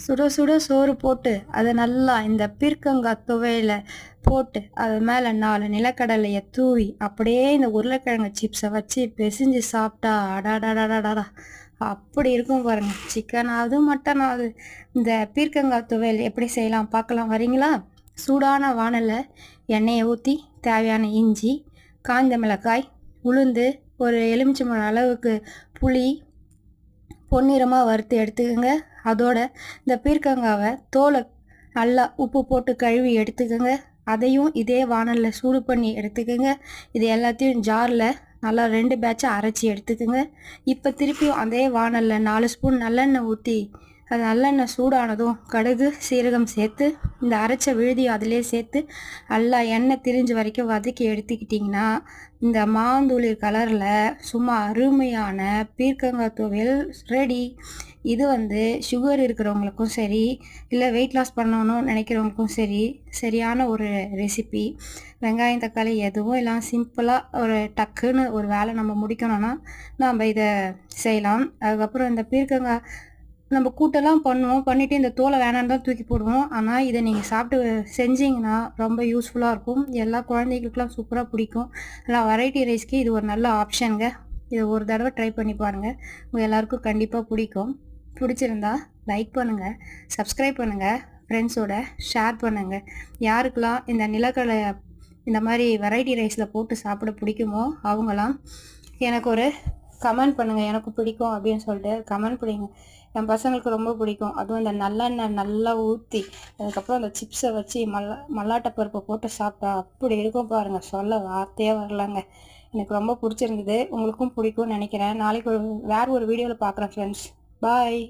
சுட சுட சோறு போட்டு அதை நல்லா இந்த பீர்க்கங்காய் துவையில் போட்டு அது மேலே நாலு நிலக்கடலையை தூவி அப்படியே இந்த உருளைக்கிழங்கு சிப்ஸை வச்சு பிசைஞ்சு சாப்பிட்டா அடாடாடாடாடா அப்படி இருக்கும் பாருங்கள் சிக்கனாவது மட்டனாவது இந்த பீர்க்கங்காய் துவையல் எப்படி செய்யலாம் பார்க்கலாம் வரீங்களா? சூடான வானல்ல எண்ணெயை ஊற்றி தேவையான இஞ்சி காய்ந்த மிளகாய் உளுந்து ஒரு எலுமிச்சம்பழம் அளவுக்கு புளி பொன்னிறமாக வறுத்து எடுத்துக்கோங்க. அதோட இந்த பீர்க்கங்காவை தோலை நல்லா உப்பு போட்டு கழுவி எடுத்துக்கோங்க. அதையும் இதே வானலில் சூடு பண்ணி எடுத்துக்கோங்க. இது எல்லாத்தையும் ஜாரில் நல்லா ரெண்டு பேட்சாக அரைச்சி எடுத்துக்கோங்க. இப்போ திருப்பியும் அதே வானலில் நாலு ஸ்பூன் நல்லெண்ணெய் ஊற்றி அது நல்லெண்ணெய் சூடானதும் கடுகு சீரகம் சேர்த்து இந்த அரைச்ச விழுதியும் அதிலே சேர்த்து நல்லா எண்ணெய் திரிஞ்சு வரைக்கும் வதக்கி எடுத்துக்கிட்டிங்கன்னா இந்த மாந்தூளிர் கலரில் சும்மா அருமையான பீர்க்கங்காய் துவையல் ரெடி இது வந்து சுகர் இருக்கிறவங்களுக்கும் சரி இல்லை வெயிட் லாஸ் பண்ணணும்னு நினைக்கிறவங்களுக்கும் சரி சரியான ஒரு ரெசிபி வெங்காயம் தக்காளி எதுவும் எல்லாம் சிம்பிளாக ஒரு டக்குன்னு ஒரு வேலை நம்ம முடிக்கணும்னா நம்ம இதை செய்யலாம். அதுக்கப்புறம் இந்த பீர்க்கங்காய் நம்ம கூட்டெல்லாம் பண்ணுவோம். பண்ணிவிட்டு இந்த தோலை வேணான்னு தான் தூக்கி போடுவோம். ஆனால் இதை நீங்கள் சாப்பிட்டு செஞ்சீங்கன்னா ரொம்ப யூஸ்ஃபுல்லாக இருக்கும். எல்லா குழந்தைகளுக்குலாம் சூப்பராக பிடிக்கும். எல்லாம் வெரைட்டி ரைஸ்க்கு இது ஒரு நல்ல ஆப்ஷனுங்க இதை ஒரு தடவை ட்ரை பண்ணி பாருங்கள் உங்கள் எல்லாருக்கும் கண்டிப்பாக பிடிக்கும். பிடிச்சிருந்தா லைக் பண்ணுங்கள் சப்ஸ்கிரைப் பண்ணுங்கள் ஃப்ரெண்ட்ஸோட ஷேர் பண்ணுங்கள் யாருக்கெல்லாம் இந்த நிலக்கடலை இந்த மாதிரி வெரைட்டி ரைஸில் போட்டு சாப்பிட பிடிக்குமோ அவங்களாம் எனக்கு ஒரு கமெண்ட் பண்ணுங்கள் எனக்கு பிடிக்கும் அப்படின்னு சொல்லிட்டு கமெண்ட் பிடிங்க. என் பசங்களுக்கு ரொம்ப பிடிக்கும். அதுவும் இந்த நல்லெண்ணெய் நல்லா ஊற்றி அதுக்கப்புறம் அந்த சிப்ஸை வச்சு மல்லா மல்லாட்டை பருப்பை போட்டு சாப்பிட்டா அப்படி இருக்கும் பாருங்கள் சொல்ல வார்த்தையே வரலங்க. எனக்கு ரொம்ப பிடிச்சிருந்தது. உங்களுக்கும் பிடிக்கும்னு நினைக்கிறேன். நாளைக்கு ஒரு வேறு ஒரு வீடியோவில் பார்க்குறேன் ஃப்ரெண்ட்ஸ் பாய்